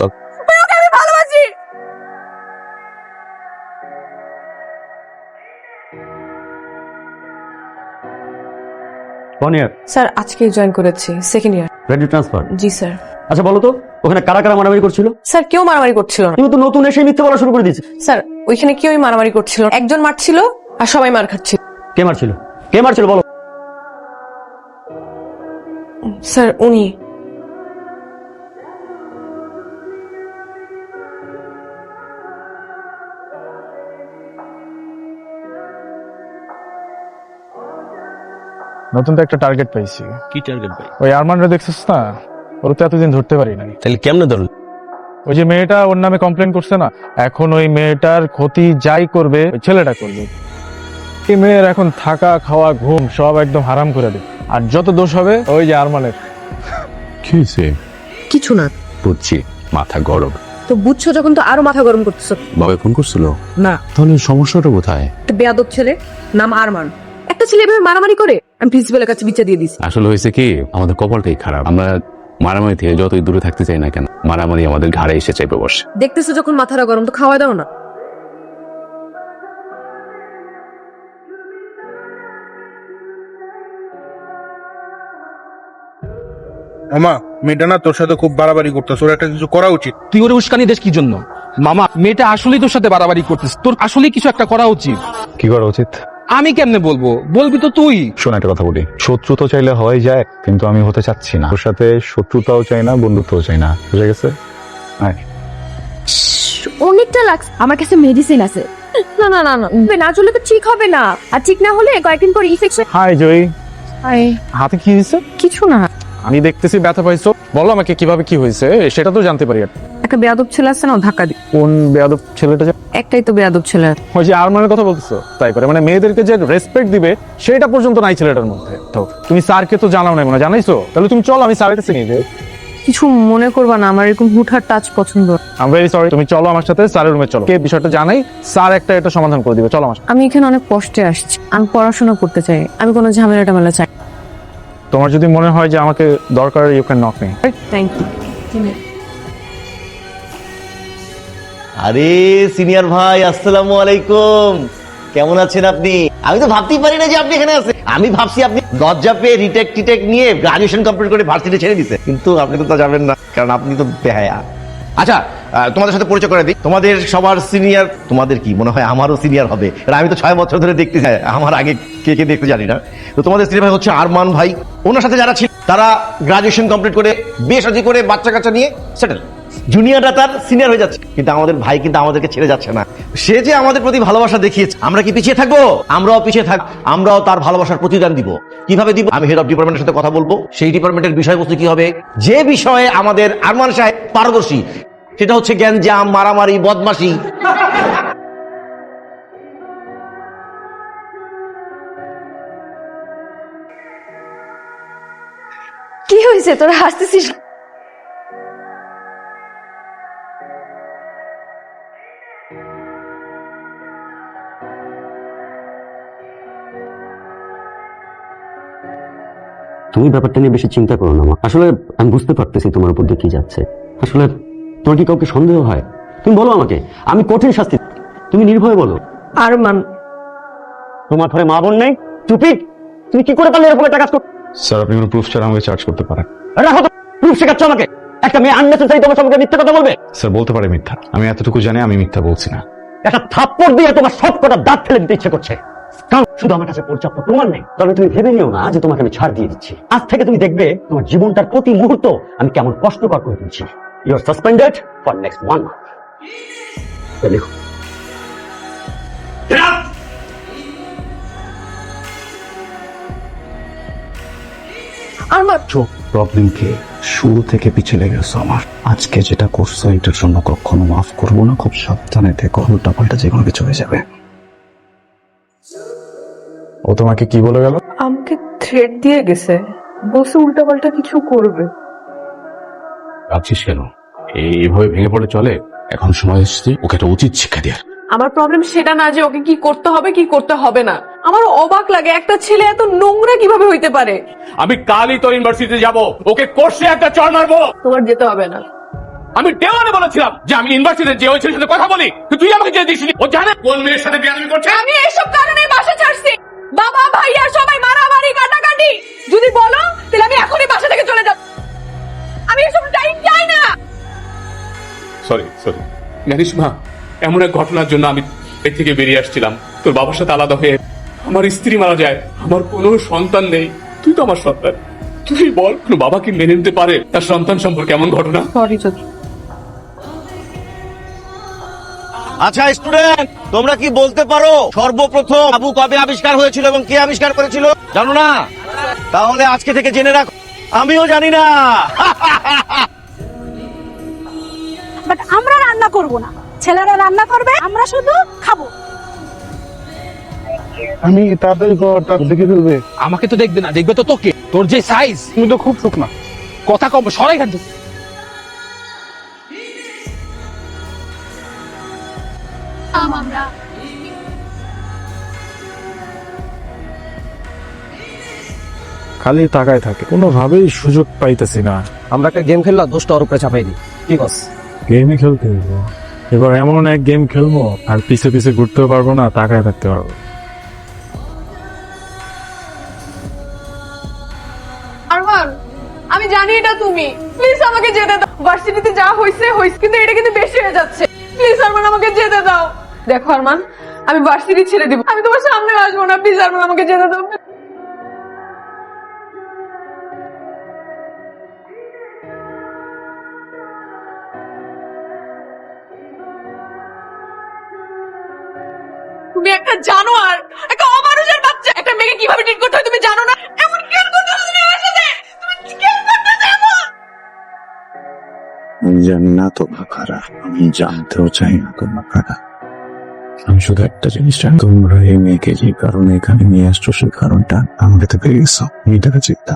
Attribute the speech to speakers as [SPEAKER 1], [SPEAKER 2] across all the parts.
[SPEAKER 1] চল।
[SPEAKER 2] আমি ভালোবাসি।
[SPEAKER 1] ওয়ান ইয়ার
[SPEAKER 2] স্যার আজকে জয়েন করেছি। Second year
[SPEAKER 1] graduate transfer
[SPEAKER 2] ji sir.
[SPEAKER 1] আচ্ছা বলো তো ওখানে কারা কারা মারামারি করছিল?
[SPEAKER 2] স্যার কেউ মারামারি করছিল না।
[SPEAKER 1] তুমি তো নতুন এসে মিথ্যে বলা শুরু করে দিয়েছে।
[SPEAKER 2] স্যার ওইখানে কেউই মারামারি করছিল না। একজন মারছিল আর সবাই মার খাচ্ছিল।
[SPEAKER 1] কে মারছিল? কে মারছিল বলো?
[SPEAKER 2] স্যার উনি।
[SPEAKER 3] নতুন তো একটা টার্গেট পাইছি।
[SPEAKER 1] কি টার্গেট ভাই?
[SPEAKER 3] ওই আরমানরা দেখছিস না? ওর তো এতদিন ধরতে পারি নাই।
[SPEAKER 1] তাহলে কেমনে ধরল?
[SPEAKER 3] ওই যে মেয়েটা ওর নামে কমপ্লেন করছে না? এখন ওই মেয়েটার ক্ষতি যাই করবে ওই ছেলেটা করবে। এই মেয়ের এখন থাকা খাওয়া ঘুম সব একদম হারাম করে দেবে। আর যত দোষ হবে ওই যে আরমানের
[SPEAKER 4] কি হয়েছে?
[SPEAKER 5] কিছু না।
[SPEAKER 4] বুঝছি মাথা গরম।
[SPEAKER 5] তো বুঝছ যখন তো আরও মাথা গরম করতেছো।
[SPEAKER 4] বাবা ফোন করছিল?
[SPEAKER 5] না।
[SPEAKER 4] তাহলে সমস্যাটা কোথায়?
[SPEAKER 5] একটা বেয়াদব ছেলে নাম আরমান একটা ছেলে এভাবে মারামারি করে? আমি প্রিন্সিপালের কাছে বিচার দিয়ে দিছি
[SPEAKER 4] আসলে হয়েছে কি আমাদের কপালটাই খারাপ। আমরা মারামারি থেকে যতই দূরে থাকতে চাই না কেন মারামারি আমাদের ঘাড়ে এসে চাইবে বসে।
[SPEAKER 5] দেখতেছো যখন মাথাটা গরম তো খাওয়া দাও না।
[SPEAKER 6] মামা মেয়েটা না তোর সাথে খুব বাড়াবাড়ি করতেছে ওর একটা কিছু করা উচিত।
[SPEAKER 7] তুই ওরে উস্কানি দেশ কি জন্য? মামা মেয়েটা আসলেই তোর সাথে বাড়াবাড়ি করতিস তোর আসলেই কিছু একটা করা উচিত।
[SPEAKER 3] কি করা উচিত?
[SPEAKER 7] আমি কেমনে বলব? বলবি তো তুই।
[SPEAKER 3] শোন একটা কথা বলি। শত্রু তো চাইলে হয় যায় কিন্তু আমি হতে চাচ্ছি না। ওর সাথে শত্রুতাও চাই না বন্ধুত্বও চাই না। বুঝে গেছে? আয়।
[SPEAKER 8] অনেকটা লাগছে আমার কাছে মেডিসিন আছে।
[SPEAKER 5] না না না না। না চলে তো ঠিক হবে না। আর ঠিক না হলে কয়েকদিন পর ইনফেকশন
[SPEAKER 3] হাই জয়ী
[SPEAKER 8] হাই
[SPEAKER 3] হাতে কি হয়েছে?
[SPEAKER 8] কিছু না।
[SPEAKER 3] আমি দেখতেছি ব্যথা পাইছো। বলো আমাকে কীভাবে কি হয়েছে সেটা তো জানতে পারি আর।
[SPEAKER 5] একটা বেয়াদব ছেলে আছে না ধাক্কা দি
[SPEAKER 3] কোন বেয়াদব ছেলেটা যে
[SPEAKER 5] একটাই তো বেয়াদব ছেলে।
[SPEAKER 3] ওই যে আরমানের কথা বলতেছো তাই করে। মানে মেয়েদেরকে যে রেসপেক্ট দিবে সেটা পর্যন্ত নাই ছেলেটার মধ্যে। তো তুমি স্যারকে তো জানাও নাই মানে জানাইছো? তাহলে তুমি চলো আমি স্যারের কাছে নিয়ে যাই।
[SPEAKER 5] কিছু মনে করবা না আমার এরকম হুটহাট টাচ পছন্দ
[SPEAKER 3] আম ভেরি সরি তুমি চলো আমার সাথে স্যারের রুমে চলো। কে বিষয়টা জানাই স্যার একটা এটা সমাধান করে দিবে চলো আমার
[SPEAKER 5] আমি এখানে অনেক কষ্টে আসছি আমি পড়াশোনা করতে চাই আমি কোনো ঝামেলা টামেলা চাই
[SPEAKER 3] তোমার যদি মনে হয় যে আমাকে দরকার you can knock me
[SPEAKER 5] thank you
[SPEAKER 9] আরে সিনিয়র ভাই আসসালামু আলাইকুম। কেমন আছেন আপনি? আমি তো ভাবতেই পারি না যে আপনি এখানে আছেন। আমি ভাবছি আপনি লজ্জা পেয়ে রিটেক টিটেক নিয়ে গ্রাজুয়েশন কমপ্লিট করে ভার্সিটি ছেড়ে দিছে। কিন্তু আপনি তো তা যাবেন না কারণ আপনি তো বেহায়া। আচ্ছা তোমাদের সাথে পরিচয় করে দিই। তোমাদের সবার সিনিয়র তোমাদের কি, মনে হয় আমারও সিনিয়র হবে। আমি তো ছয় বছর ধরে দেখতে চাই, আমার আগে কে কে দেখতে জানি না। তো তোমাদের সিনিয়র ভাই হচ্ছে আরমান ভাই। ওনার সাথে যারা ছিল, তারা গ্রাজুয়েশন কমপ্লিট করে, বিয়ে সাজি করে বাচ্চা কাচ্চা নিয়ে সেটেল জুনিয়ররা তার সিনিয়র হয়ে যাচ্ছে। কিন্তু আমাদের ভাই কিন্তু আমাদেরকে ছেড়ে যাচ্ছে না। সে যে আমাদের প্রতি ভালোবাসা দেখিয়েছে, আমরা কি পিছিয়ে থাকব? আমরাও পিছিয়ে থাক, আমরাও তার ভালোবাসার প্রতিদান দিব। কীভাবে দিব? আমি হেড অফ ডিপার্টমেন্টের সাথে কথা বলব। সেই ডিপার্টমেন্টের বিষয়বস্তু কি হবে? যে বিষয়ে আমাদের আরমান সাহেব পারদর্শী, সেটা হচ্ছে জ্ঞান জ্ঞানজাম মারামারি, বদমাশি।
[SPEAKER 8] কি হয়েছে? তোরা হাসতেছিস?
[SPEAKER 1] তুমি ব্যাপারটা নিয়ে বেশি চিন্তা করো না মা। আসলে আমি বুঝতে পারতেছি তোমার উপর দিয়ে কি যাচ্ছে। আসলে তোমার কি কাউকে সন্দেহ হয়? তুমি বলো আমাকে আমি কঠিন শাস্তি তুমি নির্ভয় বলো।
[SPEAKER 5] আরমান।
[SPEAKER 1] তোমার ঘরে মা বোন নেই? চুপি! তুমি কি করে পারলে এরকম একটা কাজ করতে
[SPEAKER 3] স্যার আপনি কোনো প্রুফ ছাড়া আমাকে চার্জ করতে পারেন।
[SPEAKER 1] রাখো তো! প্রুফ শেখাচ্ছ আমাকে! একটা মেয়ে আননেসেসারি তোমার সঙ্গে মিথ্যা কথা বলবে?
[SPEAKER 3] স্যার বলতে পারে মিথ্যা। আমি এতটুকু জানি আমি মিথ্যা বলছি না।
[SPEAKER 1] একটা থাপ্পড় দিয়ে তোমার সব কটা দাঁত ফেলে দিতে ইচ্ছে করছে। কারণ শুধু আমার কাছে পর্যাপ্ত প্রমাণ নেই। তবে তুমি ভেবে নিও না যে তোমাকে আমি ছাড় দিয়ে দিচ্ছি। আজ থেকে তুমি দেখবে তোমার জীবনটার প্রতি মুহূর্ত আমি কেমন কষ্টকর করে দিচ্ছি you are suspended for next one month লিখো
[SPEAKER 5] আরমান
[SPEAKER 4] প্রবলেম কি শুরু থেকে পিছিয়ে লেগেছো আমার। আজকে যেটা করছ এটার জন্য কখনো মাফ করব না খুব সাবধানে থেকো। উল্টা পাল্টা যে কোনো কিছু হয়ে যাবে।
[SPEAKER 3] ও তোমাকে কি বলে গেল?
[SPEAKER 2] আমাকে থ্রেড দিয়ে গেছে। বলছে উল্টাপাল্টা কিছু করবে।
[SPEAKER 4] ভাবছিস কেন? এইভাবে ভেঙে পড়ে চলে? এখন সময় এসেছে ওকে একটা উচিত শিক্ষা দেওয়ার
[SPEAKER 2] আমার প্রবলেম সেটা না যে ওকে কি করতে হবে কি করতে হবে না। আমার অবাক লাগে একটা ছেলে এত নোংরা কীভাবে হইতে পারে?
[SPEAKER 7] আমি কালই তোর ইউনিভার্সিটিতে যাব ওকে কোর্সে একটা চড় মারবো।
[SPEAKER 2] তোমার যেতে হবে না।
[SPEAKER 10] আমি দেওয়ানে বলেছিলাম যে আমি ইউনিভার্সিটিতে যে ওই ছেলের সাথে কথা বলি তুই আমাকে যে দিস ও জানে কোন মেয়ের সাথে বিয়াদবি করছে।
[SPEAKER 2] আমি এইসব কারণে বাসা ছাড়ছি। বাবা ভাইয়া সবাই মারামারি কাটাকাটি যদি বলো তাহলে আমি এখনই বাসা থেকে চলে যাব। আমি এসব টাইম চাই না।
[SPEAKER 10] সরি সরি জানিস মা এমন এক ঘটনার জন্য আমি এর থেকে বেরিয়ে আসছিলাম। তোর বাবার সাথে আলাদা হয়ে আমার স্ত্রী মারা যায় আমার কোনো সন্তান নেই তুই তো আমার সন্তান। তুই বল কোনো বাবা কি মেনে নিতে পারে? তার সন্তান সম্পর্কে এমন ঘটনা?
[SPEAKER 2] সরি যদি
[SPEAKER 9] আচ্ছা স্টুডেন্ট তোমরা কি বলতে পারো? সর্বপ্রথম আবু কবে আবিষ্কার হয়েছিল এবং কে আবিষ্কার করেছিল? জানো না? তাহলে আজকে থেকে জেনে রাখো। আমিও জানি না।
[SPEAKER 8] বাট আমরা রান্না করব না। ছেলেরা রান্না করবে আমরা শুধু খাব।
[SPEAKER 6] আমি তাড়াতাড়ি ঘরটা দেখে ফেলবে।
[SPEAKER 7] আমাকে তো দেখবে না দেখবে তো তোকে। তোর যে সাইজ
[SPEAKER 6] তুমি তো খুব শুকনা।
[SPEAKER 7] কথা কম সরাই খান
[SPEAKER 3] খালি তাকায় থাকে কোনোভাবেই সুযোগ পাইতেছি না।
[SPEAKER 1] আমরা একটা গেম খেললাম দোষটা ওর উপরে চাপাই দিই। কি বস?
[SPEAKER 3] গেমই খেলতে এবার এমন এক গেম খেলব আর পিছে পিছে ঘুরতেও পারব না তাকায় থাকতে পারব।
[SPEAKER 2] তুমি। প্লিজ আমাকে যেতে দাও। ভার্সিটিতে যা হইছে হইছে, কিন্তু এটা কিন্তু বেশি হয়ে যাচ্ছে। প্লিজ আরমান আমাকে যেতে দাও। দেখো আরমান আমি ভার্সিটি ছেড়ে দিব। আমি তোমার সামনে আসব না। প্লিজ আরমান আমাকে যেতে দাও। তুমি একটা জানোয়ার, একটা অমানুষের বাচ্চা। একটা মেয়েকে কীভাবে ট্রিট করতে হয় তুমি জানো না? এমন কেন
[SPEAKER 4] আমি জানি না তোমরা কারা আমি জানতেও চাই না তোমরা কারা আমি শুধু একটা জিনিস জানি। তোমরা এই মেয়েকে যে কারণে এখানে নিয়ে আসছো সেই কারণটা আমাকে তো পেয়ে গেছো মেয়েটাকে চিন্তা।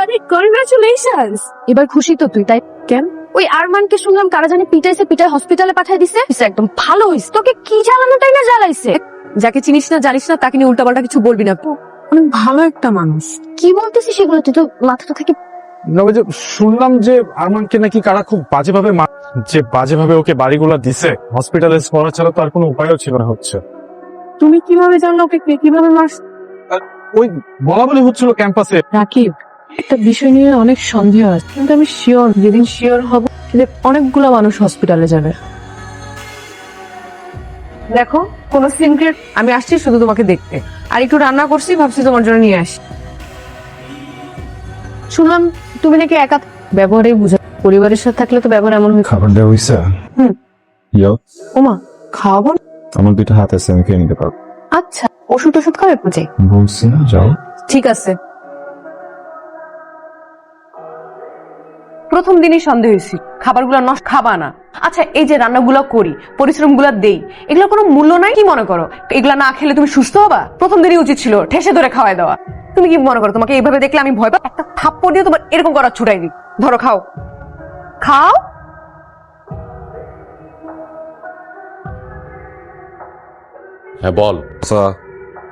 [SPEAKER 8] আরে কনগ্রাচুলেশনস এবার খুশি তো তুই তাই কেন? ওই আরমানকে শুনলাম কারা জানি পিটাইছে পিটাই হসপিটালে পাঠিয়ে দিছে। একদম ভালো হইছে। তোকে কি জ্বালানোটাই না জ্বালাইছে?
[SPEAKER 5] যাকে চিনিস না জানিস না তাকে নিয়ে উল্টাপাল্টা কিছু বলবি না। অনেক ভালো একটা মানুষ।
[SPEAKER 8] কি বলতেছিস সেগুলো? তুই তো মাথাটা থেকে
[SPEAKER 3] না ওই যে শুনলাম যে আরমানকে নাকি কারা খুব বাজেভাবে মা- যে বাজেভাবে ওকে বাড়িগুলা দিছে হসপিটালে পড়া ছাড়া তো আর কোনো উপায়ও ছিল না হচ্ছে।
[SPEAKER 5] তুমি কীভাবে জানলো ওকে কে কীভাবে মারছ
[SPEAKER 3] ওই বলা বলি হচ্ছিল ক্যাম্পাসে।
[SPEAKER 5] রাকিব একটা বিষয় নিয়ে অনেক সন্দেহ আছে কিন্তু আমি শিওর যেদিন শিওর হব সেদিন অনেকগুলো মানুষ হসপিটালে যাবে। দেখো কোনো সিক্রেট আমি আসছি শুধু তোমাকে দেখতে। আর একটু রান্না করছি ভাবছি তোমার জন্য নিয়ে আসি। শুনলাম তুমি নাকি একা ব্যবহারে বুঝা। পরিবারের সাথে থাকলে তো ব্যবহার এমন হয়ে
[SPEAKER 4] খাবার দেওয়া হয়েছে
[SPEAKER 5] হুম।
[SPEAKER 4] ইয়ো।
[SPEAKER 5] ওমা খাওয়াবো?
[SPEAKER 4] আমার দুটো হাত আছে আমি খেয়ে নিতে পারব।
[SPEAKER 5] আচ্ছা ওষুধ ওষুধ খাবে বুঝে?
[SPEAKER 4] বলছি না যাও।
[SPEAKER 5] ঠিক আছে। প্রথম দিনই সন্দেহ হয়েছি খাবারগুলো নষ্ট খাবা না। আচ্ছা এই যে রান্নাগুলো করি পরিশ্রম পরিশ্রমগুলো দেই এগুলো কোনো মূল্য নাই? কি মনে করো? এগুলা না খেলে তুমি সুস্থ হবা? প্রথম দিনই উচিত ছিল ঠেসে ধরে খাওয়াই দেওয়া। তুমি কি মনে করো তোমাকে এইভাবে দেখলে আমি ভয় পাই একটা থাপ্পড় দিয়ে তোমার এরকম করার ছুটাই দিই। ধরো খাও। খাও?
[SPEAKER 10] হ্যাঁ বল।
[SPEAKER 11] আচ্ছা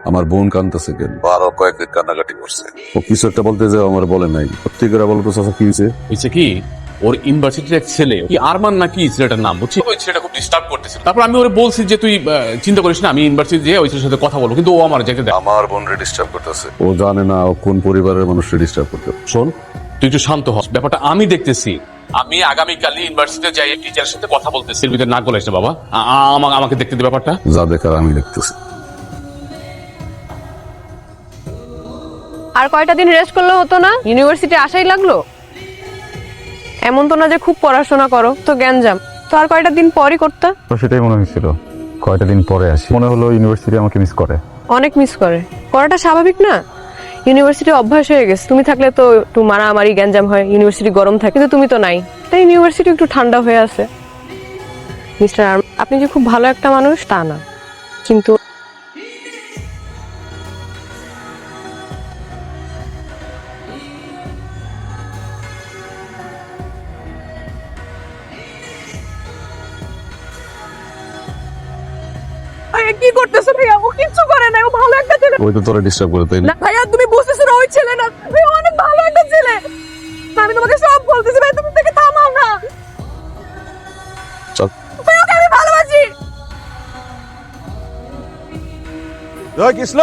[SPEAKER 11] আমার বোন কান্দতেছে কেন? বারো কয়েকদিন কান্নাকাটি করছে। ও কিছু একটা বলতে যে আমার বলে নাই। সত্যি করে বলতো চাচা কি হয়েছে?
[SPEAKER 10] হয়েছে কি? ওর ইউনিভার্সিটির এক ছেলে কি আরমান নাকি ছেলেটার নাম বুঝছি? ওই ছেলেটা খুব ডিস্টার্ব করতেছিল তারপর আমি ওরে বলছি যে তুই চিন্তা করিস না আমি ইউনিভার্সিটি যেয়ে ওই ছেলের সাথে কথা বলব। কিন্তু ও আমার যেতে দেয়
[SPEAKER 11] আমার বোন রে ডিস্টার্ব করতেছে। ও জানে না ও কোন পরিবারের মানুষকে ডিস্টার্ব করতে।
[SPEAKER 10] শোন তুই একটু শান্ত হস ব্যাপারটা আমি দেখতেছি। আমি আগামীকাল ইউনিভার্সিটিতে যাই টিচারের সাথে কথা বলতেছি ভিতরে না গলাইস না বাবা। আমাকে দেখতে দে ব্যাপারটা।
[SPEAKER 11] যা দেখার আমি দেখতেছি।
[SPEAKER 5] আর কয়টা দিন রেস্ট করলে হতো না? ইউনিভার্সিটি আসাই লাগল? এমন তো না যে খুব পড়াশোনা করো তো জ্ঞানজাম তো আর কয়টা দিন পরই করতে?
[SPEAKER 4] সেটাই মনে হয়েছিল। কয়টা দিন পরে আসি? মনে হলো ইউনিভার্সিটি আমাকে মিস করে।
[SPEAKER 5] অনেক মিস করে। করাটা স্বাভাবিক না? ইউনিভার্সিটি অভ্যাস হয়ে গেছে। তুমি থাকলে তো একটু মারামারি গ্যাঞ্জাম হয় ইউনিভার্সিটি গরম থাকে কিন্তু তুমি তো নাই। তাই ইউনিভার্সিটি একটু ঠান্ডা হয়ে আছে। মিস্টার আপনি যে খুব ভালো একটা মানুষ তা না। কিন্তু কি করতেছো ভাইয়া? ও কিচ্ছু করে নাই ও ভালো একটা ছেলে।
[SPEAKER 11] ওই তো তোরা ডিস্টার্ব করে তাই না
[SPEAKER 5] ভাইয়া তুমি বুঝতেছো না ওই ছেলে না। ভাই অনেক ভালো একটা ছেলে। আমি তোমাকে সব বলতেছি ভাই তুমি থেকে থামাও না।
[SPEAKER 11] চল।
[SPEAKER 5] ভাই ওকে আমি ভালোবাসি।
[SPEAKER 12] কৃষ্ণ!